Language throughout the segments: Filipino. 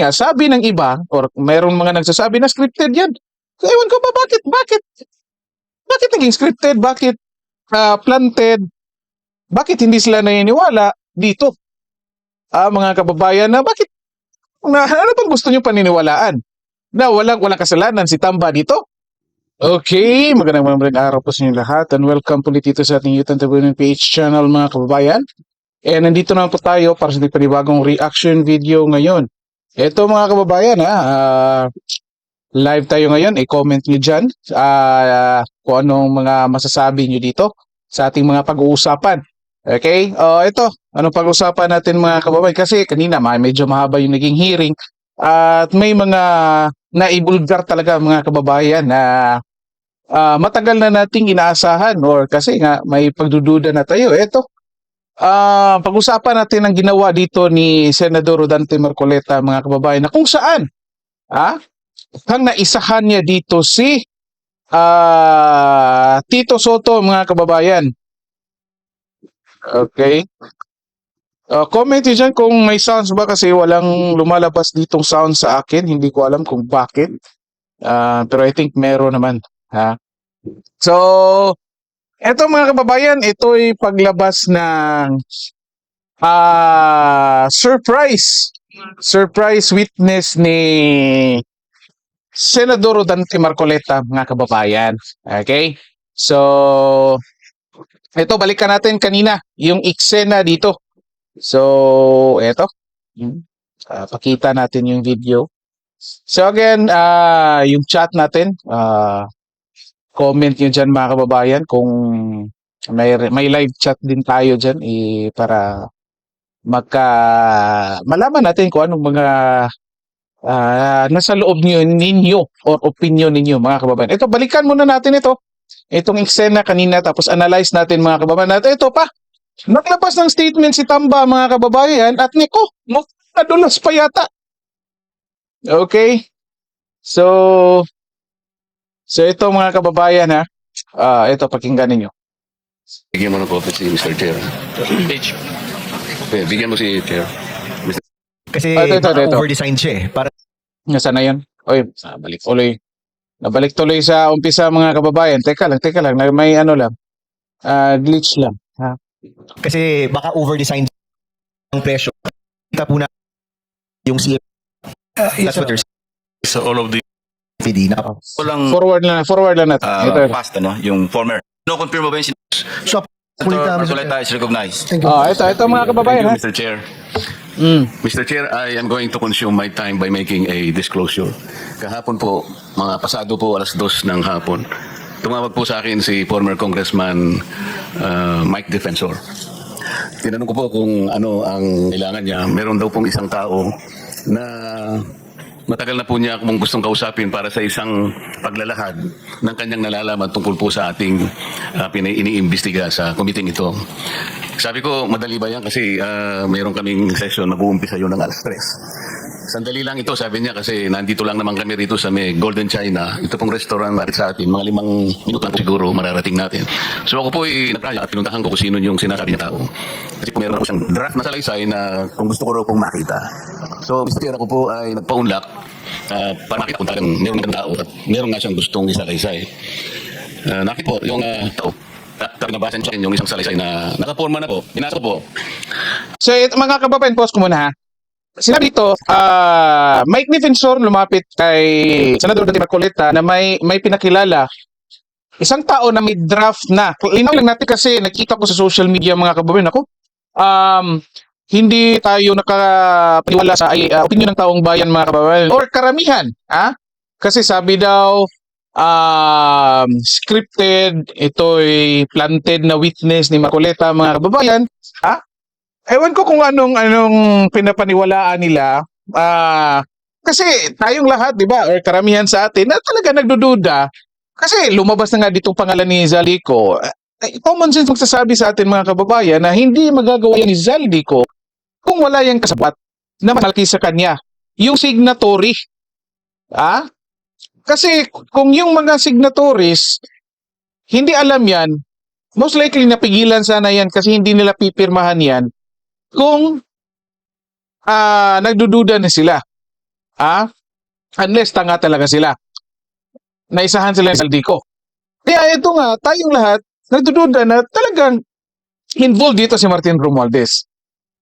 nga, sabi ng iba, or mayroong mga nagsasabi na scripted yan. Ewan ko ba, bakit, bakit, bakit naging scripted? Bakit ah, planted? Bakit hindi sila naniniwala dito? Ah, mga kababayan na bakit, na, ano bang gusto nyo paniniwalaan? Na walang, walang kasalanan si Tamba dito? Okay, magandang magandang araw po sa inyo lahat and welcome po dito sa ating and Tribune PH channel mga kababayan. And nandito naman po tayo para sa ating panibagong reaction video ngayon. Ito mga kababayan ha, ah, live tayo ngayon, i-comment nyo dyan ah, kung anong mga masasabi nyo dito sa ating mga pag-uusapan. Okay, oh ito, anong pag-uusapan natin mga kababayan? Kasi kanina medyo mahaba yung naging hearing at may mga naibulgar talaga mga kababayan na ah, matagal na nating inaasahan or kasi nga may pagdududa na tayo. Ito, ah pag-usapan natin ang ginawa dito ni Senador Rodante Marcoleta mga kababayan na kung saan ah, hang naisahan niya dito si ah, Tito Soto mga kababayan. Okay. Uh, comment nyo dyan kung may sounds ba kasi walang lumalabas ditong sound sa akin. Hindi ko alam kung bakit. Ah, pero I think meron naman. Ha? So, eto mga kababayan, ito'y paglabas ng ah surprise. Surprise witness ni Senador Dante Marcoleta, mga kababayan. Okay? So, ito, balikan natin kanina, yung eksena dito. So, eto. Hmm. Ah, pakita natin yung video. So again, ah yung chat natin, ah comment nyo dyan mga kababayan kung may, may live chat din tayo dyan eh, para magka malaman natin kung anong mga ah, nasa loob niyo ninyo or opinion ninyo mga kababayan. Ito, balikan muna natin ito. Itong eksena kanina tapos analyze natin mga kababayan natin. Ito pa, naglabas ng statement si Tamba mga kababayan at niko, nadulas pa yata. Okay? So, so ito mga kababayan ha. Ah, ito pakinggan niyo. Bigyan mo ng copy si Mr. Chair. Page. Okay, bigyan mo si Chair. Kasi Ah, ito, ito, baka ito. over-design siya eh. Para Nasaan na yun? Oy, balik tuloy. Nabalik tuloy sa umpisa mga kababayan. Teka lang, teka lang. Na- May ano lang. Ah, glitch lang. Ha? kasi baka over-design ang presyo. Kita po na yung CFD. That's what they're So all of the CFD na walang Forward lang, forward lang natin. uh, ito. past ano, yung former. No confirm mo ba yung So. Marcoleta is recognized. Thank you. Ah, ito, ito mga kababayan ha. Thank you, Mr. Chair. Mm. Mr. Chair, I am going to consume my time by making a disclosure. Kahapon po, mga pasado po alas dos ng hapon, tumawag po sa akin si former Congressman uh, Mike Defensor. Tinanong ko po kung ano ang kailangan niya. Meron daw pong isang tao na matagal na po niya akong gustong kausapin para sa isang paglalahad ng kanyang nalalaman tungkol po sa ating uh, iniimbestiga sa committee ito. Sabi ko, madali ba yan? Kasi ah, mayroon kaming session, mag-uumpisa yun ng alas 3. Sandali lang ito, sabi niya, kasi nandito lang naman kami rito sa may Golden China. Ito pong restaurant natin sa atin. Mga limang minuto lang siguro mararating natin. So ako po ay nagkaya at pinuntahan ko kung sino yung sinasabi niya tao. Kasi po meron ako siyang draft na salaysay na kung gusto ko raw pong makita. So Mr. Chair, ako po ay nagpaunlak ah, para makita kung talagang meron ng tao at meron nga siyang gustong isalaysay. Uh, nakita po yung ah, tao. Tapos nabasa niya yung isang salaysay na nakaporma na po. Pinasa po. So, mga kababayan, pause ko muna ha. Sinabi dito, ah Mike Defensor lumapit kay Senador Dante Marcoleta na may may pinakilala isang tao na may draft na. Linaw lang natin kasi nakita ko sa social media mga kababayan ako. Um, hindi tayo nakapaniwala sa ay, ah, opinion ng taong bayan mga kababayan or karamihan, ha? Kasi sabi daw um, scripted, ito'y planted na witness ni Marcoleta mga kababayan, ha? Ewan ko kung anong anong pinapaniwalaan nila. Ah, kasi tayong lahat, 'di ba, or karamihan sa atin na talaga nagdududa kasi lumabas na nga ditong pangalan ni Zalico. Eh, common sense magsasabi sa atin mga kababayan na hindi magagawa ni Zaldico kung wala yung kasapat na malaki sa kanya. Yung signatory. Ah? Kasi kung yung mga signatories hindi alam yan, most likely napigilan sana yan kasi hindi nila pipirmahan yan kung ah nagdududa na sila. Ah, unless tanga talaga sila. Naisahan sila ng Saldico. Kaya ito nga, tayong lahat, nagdududa na talagang involved dito si Martin Romualdez.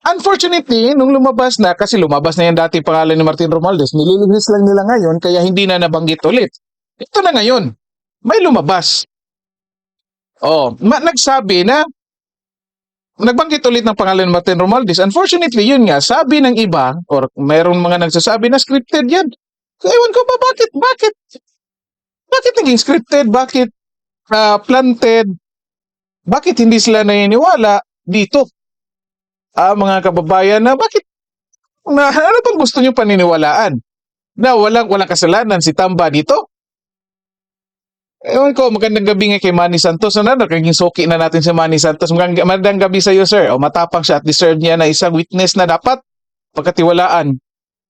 Unfortunately, nung lumabas na, kasi lumabas na yung dati pangalan ni Martin Romualdez, nililihis lang nila ngayon, kaya hindi na nabanggit ulit. Ito na ngayon, may lumabas. Oh, nagsabi na nagbanggit ulit ng pangalan ni Martin Romualdez. Unfortunately, yun nga, sabi ng iba, or mayroon mga nagsasabi na scripted yan. Ewan ko ba, bakit, bakit? Bakit naging scripted? Bakit ah, planted? Bakit hindi sila naniniwala dito? Ah, mga kababayan na bakit na, ano bang gusto nyo paniniwalaan? Na walang walang kasalanan si Tamba dito? Ewan ko, magandang gabi nga kay Manny Santos. Ano, naging soki na natin si Manny Santos. Magandang gabi sa iyo, sir. O, matapang siya at deserve niya na isang witness na dapat pagkatiwalaan.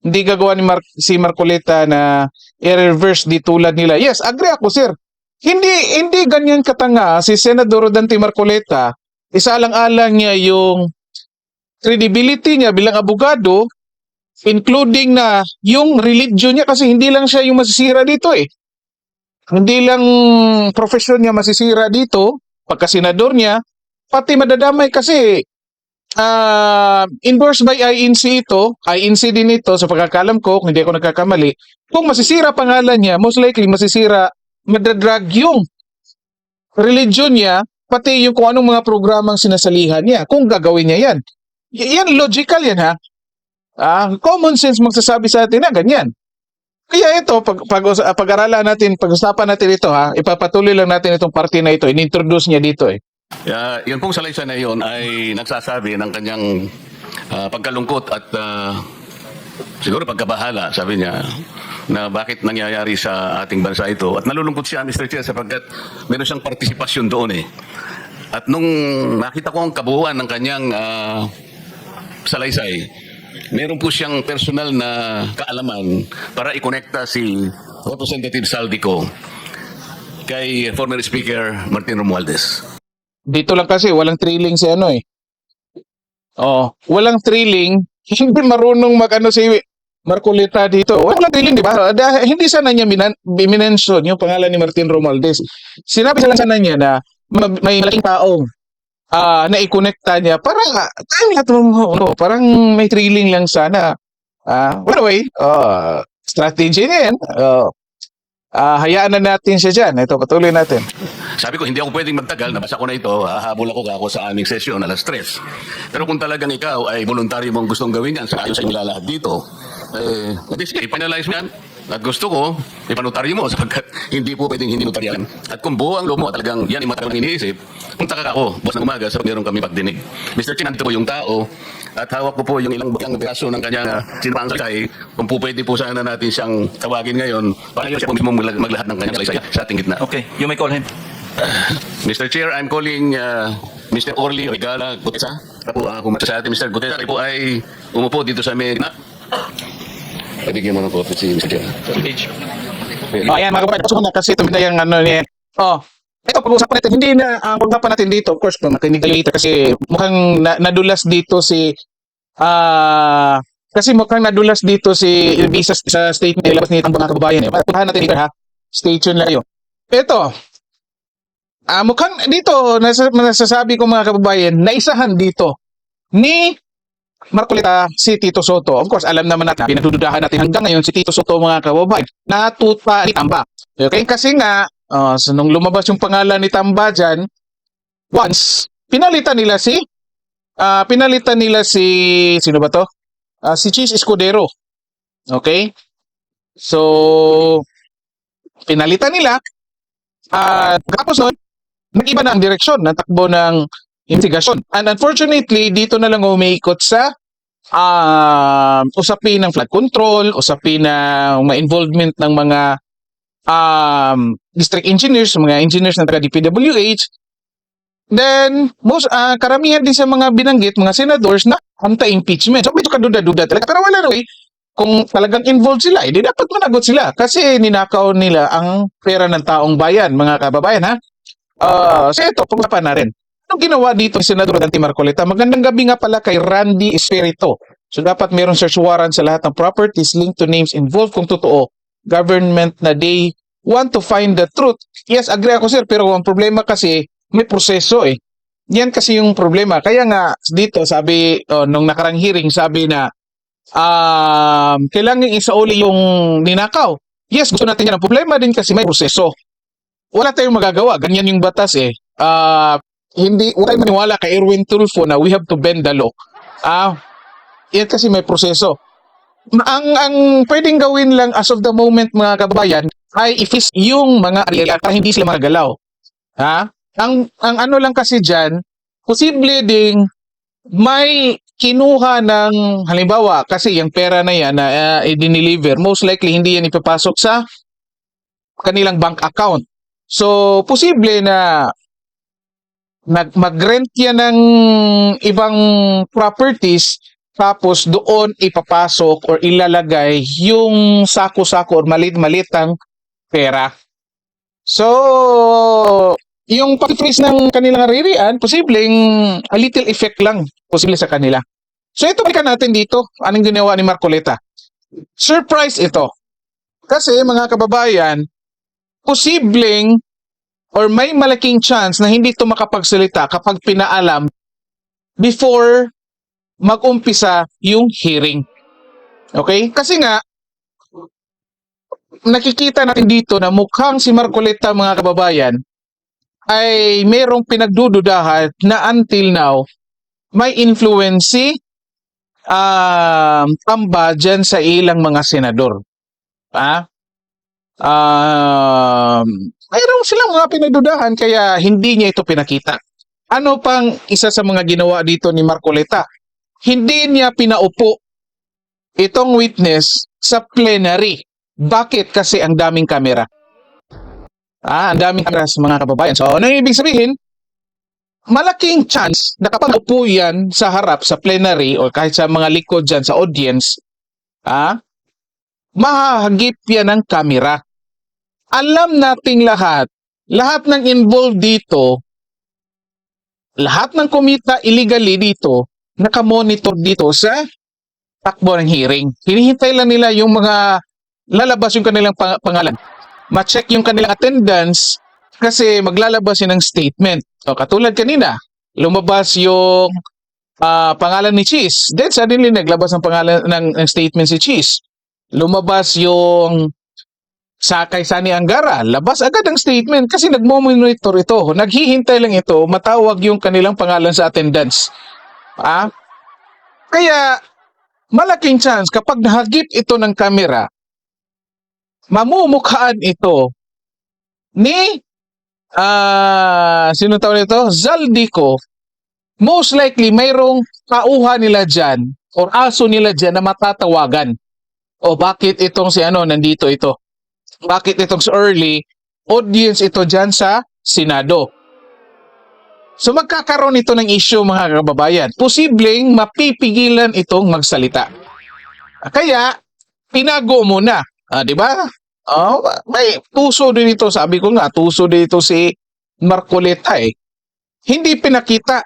Hindi gagawa ni Mar- si Marcoleta na i-reverse di tulad nila. Yes, agree ako, sir. Hindi hindi ganyan katanga si Senador Dante Marcoleta. Isalang-alang niya yung credibility niya bilang abogado, including na yung religion niya kasi hindi lang siya yung masisira dito eh. Hindi lang profesyon niya masisira dito, pagka senador niya, pati madadamay kasi ah endorsed by INC ito, INC din ito sa pagkakalam ko, kung hindi ako nagkakamali, kung masisira pangalan niya, most likely masisira, madadrag yung religion niya, pati yung kung anong mga programang sinasalihan niya, kung gagawin niya yan. Y- yan, logical yan ha. Ah, common sense magsasabi sa atin na ganyan. Kaya ito, pag, pag, pag-aralan natin, pag-usapan natin ito ha, ipapatuloy lang natin itong party na ito, in-introduce niya dito eh. Uh, yun pong salaysay na yun ay nagsasabi ng kanyang ah, pagkalungkot at ah, siguro pagkabahala, sabi niya, na bakit nangyayari sa ating bansa ito. At nalulungkot siya, Mr. Chair, sapagkat meron siyang partisipasyon doon eh. At nung nakita ko ang kabuuan ng kanyang ah, salaysay, meron po siyang personal na kaalaman para ikonekta si Representative Saldico kay former Speaker Martin Romualdez. Dito lang kasi, walang thrilling si ano eh. Oh, walang thrilling, hindi marunong mag-ano si Marcoleta dito. Walang thrilling, di ba? Hindi sana niya minan, minention yung pangalan ni Martin Romualdez. Sinabi lang sana niya na ma- may malaking taong ah na i-connecta niya para tayong lahat ng ano, parang may thrilling lang sana. Ah, by the way, uh, strategy niya yan. Uh, ah, hayaan na natin siya dyan. Ito, patuloy natin. Sabi ko, hindi ako pwedeng magtagal, nabasa ko na ito, hahabol ako kako sa aming sesyon, alas stress. Pero kung talagang ikaw ay voluntaryo mong gustong gawin yan, sa ayos sa lahat dito, eh, sige, finalize mo yan. At gusto ko, ipanotaryo mo sapagkat hindi po pwedeng hindi notaryan. At kung buo ang loob mo, talagang yan yung matagal iniisip, punta ka ako, bukas ng umaga, sa meron kami pagdinig. Mr. Chin, nandito po yung tao, at hawak ko po yung ilang ilang kaso ng kanyang uh, sinapang salaysay. Kung po pwede po sana natin siyang tawagin ngayon, para yun siya po mismo magla- maglahat ng kanyang salaysay sa ating gitna. Okay, you may call him. Mr. Chair, I'm calling uh, Mr. Orly Oigala Gutesa. Ako, uh, kung sa atin, Mr. Gutesa, po ay umupo dito sa may gitna. Ibigyan mo ng kopi si Mr. H. Oh, ayan mga kapatid, pasok na kasi ito na yung ano ni Oh, ito pag-usapan natin, hindi na ang pag-usapan natin dito, of course, kung makinig kayo dito kasi mukhang na, nadulas dito si ah kasi mukhang nadulas dito si Elvisa sa statement nilabas ni mga kababayan eh. Puntahan natin dito ha. Stay tuned lang kayo. Ito, ah mukhang dito, nasa, nasasabi ko mga kababayan, naisahan dito ni Marcoleta si Tito Soto. Of course, alam naman natin, pinagdududahan natin hanggang ngayon si Tito Soto mga kababayan. Natuta ni Tamba. Okay? Kasi nga, uh, so nung lumabas yung pangalan ni Tamba dyan, once, pinalitan nila si, ah pinalitan nila si, sino ba to? Ah, si Cheese Escudero. Okay? So, pinalitan nila. At tapos nun, nag-iba na ang direksyon ng takbo ng investigasyon. And unfortunately, dito na lang umiikot sa um, usapin ng flood control, usapin ng mga involvement ng mga um, district engineers, mga engineers ng taga DPWH. Then, most, ah, karamihan din sa mga binanggit, mga senadors na anti-impeachment. So, medyo kaduda-duda talaga. Pero wala na eh. Kung talagang involved sila, hindi dapat managot sila. Kasi ninakaw nila ang pera ng taong bayan, mga kababayan, ha? Ah, so ito, pag na rin. Anong ginawa dito ni Senador Dante Marcoleta? Magandang gabi nga pala kay Randy Espirito. So dapat meron search warrant sa lahat ng properties linked to names involved kung totoo. Government na they want to find the truth. Yes, agree ako sir, pero ang problema kasi may proseso eh. Yan kasi yung problema. Kaya nga dito sabi oh, nung nakarang hearing sabi na um, kailangan isauli yung ninakaw. Yes, gusto natin yan. Ang problema din kasi may proseso. Wala tayong magagawa. Ganyan yung batas eh. Ah, hindi, wala maniwala kay Erwin Tulfo na we have to bend the law. Ah, yan kasi may proseso. Ang ang pwedeng gawin lang as of the moment mga kababayan ay ifis yung mga area para hindi sila magalaw. Ha? Ang ang ano lang kasi diyan, posible ding may kinuha ng halimbawa kasi yung pera na yan na uh, i-deliver, most likely hindi yan ipapasok sa kanilang bank account. So, posible na nag mag-rent yan ng ibang properties tapos doon ipapasok or ilalagay yung sako-sako or malit-malitang pera. So, yung pag-freeze ng kanilang aririan, posibleng a little effect lang posible sa kanila. So ito balikan natin dito, anong ginawa ni Marcoleta. Surprise ito. Kasi mga kababayan, posibleng or may malaking chance na hindi ito makapagsalita kapag pinaalam before mag-umpisa yung hearing. Okay? Kasi nga, nakikita natin dito na mukhang si Marcoleta mga kababayan ay merong pinagdududahan na until now may influence um, tamba dyan sa ilang mga senador. Ha? Um, mayroon silang mga pinagdudahan kaya hindi niya ito pinakita. Ano pang isa sa mga ginawa dito ni Marcoleta? Hindi niya pinaupo itong witness sa plenary. Bakit? Kasi ang daming kamera. Ah, ang daming kamera sa mga kababayan. So, ano ibig sabihin? Malaking chance na kapag upo yan sa harap, sa plenary, o kahit sa mga likod dyan sa audience, ah, mahahagip yan ng kamera. Alam nating lahat, lahat ng involved dito, lahat ng kumita illegally dito, nakamonitor dito sa takbo ng hearing. Hinihintay lang nila yung mga lalabas yung kanilang pang- pangalan. Ma-check yung kanilang attendance kasi maglalabas yun ng statement. O, katulad kanina, lumabas yung ah, pangalan ni Cheese. Then suddenly naglabas ng pangalan ng, ng statement si Cheese. Lumabas yung sa kay Sani Angara, labas agad ang statement kasi nagmo-monitor ito. Naghihintay lang ito, matawag yung kanilang pangalan sa attendance. Ah? Kaya malaking chance kapag nahagip ito ng kamera, mamumukhaan ito ni ah sino tawag nito? Zaldico. Most likely mayroong kauha nila diyan or aso nila diyan na matatawagan. O bakit itong si ano nandito ito? Bakit itong early audience ito diyan sa Senado? So magkakaroon ito ng issue mga kababayan. Posibleng mapipigilan itong magsalita. Kaya pinago muna, ah, 'di ba? Oh, may tuso din ito, sabi ko nga, tuso din ito si Marcoleta eh. Hindi pinakita.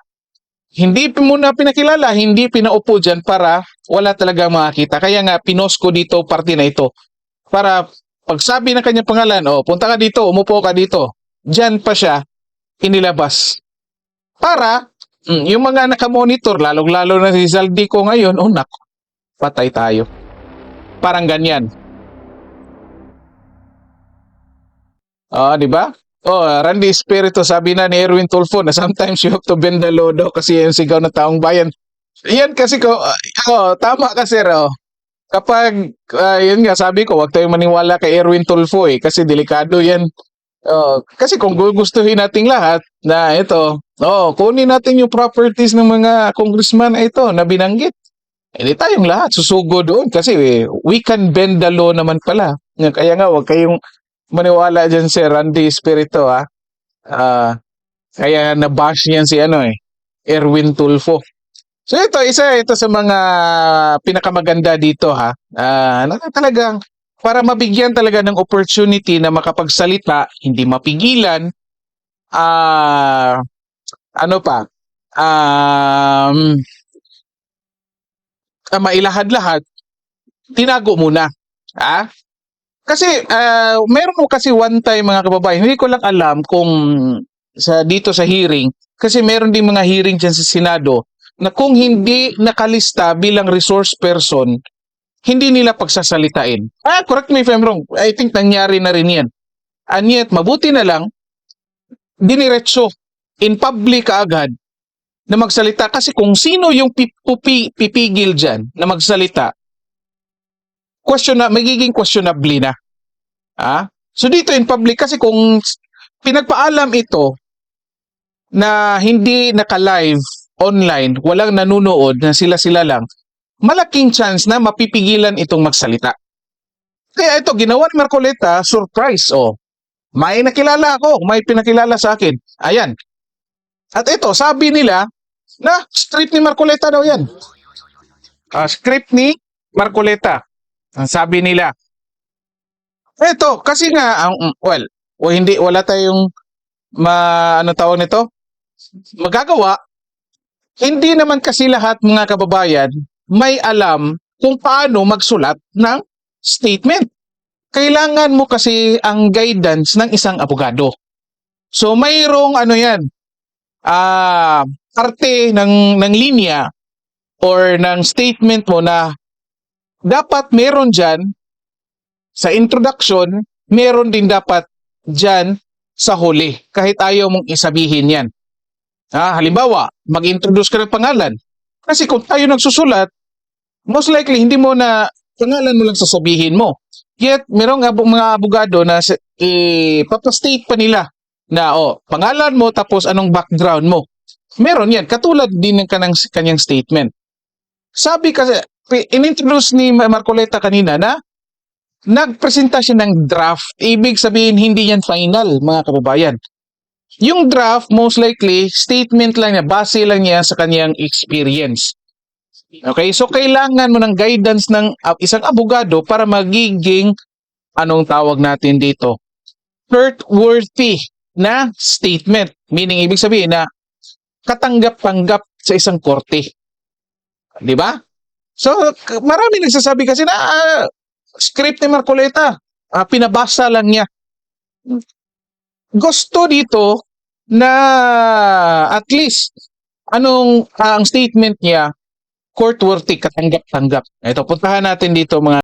Hindi pi- muna pinakilala, hindi pinaupo dyan para wala talaga makakita. Kaya nga, pinosko dito, parte na ito. Para pagsabi ng kanyang pangalan, oh, punta ka dito, umupo ka dito. Diyan pa siya, inilabas. Para, mm, yung mga nakamonitor, lalong-lalo na si Zaldico ngayon, oh nako, patay tayo. Parang ganyan. Ah, di ba? Oh, Randy Espiritu, sabi na ni Erwin Tulfo na sometimes you have to bend the law daw kasi yan sigaw ng taong bayan. Yan kasi ko, ah, oh, tama kasi raw. Kapag, ah, yun nga, sabi ko, huwag tayong maniwala kay Erwin Tulfo eh, kasi delikado yan. Oh, kasi kung gugustuhin nating lahat na ito, oh, kunin natin yung properties ng mga congressman na ito na binanggit. Hindi tayong lahat susugo doon kasi eh, we can bend the law naman pala. Kaya nga, huwag kayong maniwala dyan si Randy Espiritu ha. Ah, kaya nabash niyan si ano eh, Erwin Tulfo. So ito, isa ito sa mga pinakamaganda dito ha. Ah, na talagang para mabigyan talaga ng opportunity na makapagsalita, hindi mapigilan. Ah, ano pa? Um, ah, mailahad-lahad, tinago muna. Ah? Kasi ah, meron mo kasi one time mga kababayan, hindi ko lang alam kung sa dito sa hearing kasi meron din mga hearing dyan sa Senado na kung hindi nakalista bilang resource person, hindi nila pagsasalitain. Ah, correct me if I'm wrong. I think nangyari na rin yan. And yet, mabuti na lang, diniretso in public kaagad na magsalita. Kasi kung sino yung pi- pupi- pipigil dyan na magsalita, question na, magiging questionably na. Ah? So dito in public, kasi kung pinagpaalam ito na hindi naka-live online, walang nanonood, na sila-sila lang, malaking chance na mapipigilan itong magsalita. Kaya ito, ginawa ni Marcoleta, surprise, oh. May nakilala ako, may pinakilala sa akin. Ayan. At ito, sabi nila, na script ni Marcoleta daw yan. Ah, script ni Marcoleta. Ang sabi nila. Ito, kasi nga, ang well, o hindi, wala tayong ma, ano tawag nito? Magagawa. Hindi naman kasi lahat mga kababayan may alam kung paano magsulat ng statement. Kailangan mo kasi ang guidance ng isang abogado. So mayroong ano yan, ah parte ng ng linya or ng statement mo na dapat meron diyan sa introduction, meron din dapat diyan sa huli kahit ayaw mong isabihin 'yan. Ah, halimbawa, mag-introduce ka ng pangalan. Kasi kung tayo nagsusulat, most likely hindi mo na pangalan mo lang sasabihin mo. Yet, merong abo- mga abogado na eh, papastate pa nila na, oh, pangalan mo tapos anong background mo. Meron yan. Katulad din ng kanang, kanyang statement. Sabi kasi, inintroduce ni Ma- Marcoleta kanina na nagpresenta siya ng draft. Ibig sabihin, hindi yan final, mga kababayan. Yung draft, most likely, statement lang niya, base lang niya sa kanyang experience. Okay, so kailangan mo ng guidance ng uh, isang abogado para magiging anong tawag natin dito? Worthy na statement. Meaning ibig sabihin na katanggap-tanggap sa isang korte. 'Di ba? So marami nagsasabi kasi na ah, script ni Marcoleta, ah, pinabasa lang niya. Gusto dito na at least anong ah, ang statement niya court-worthy, katanggap-tanggap. Ito, puntahan natin dito mga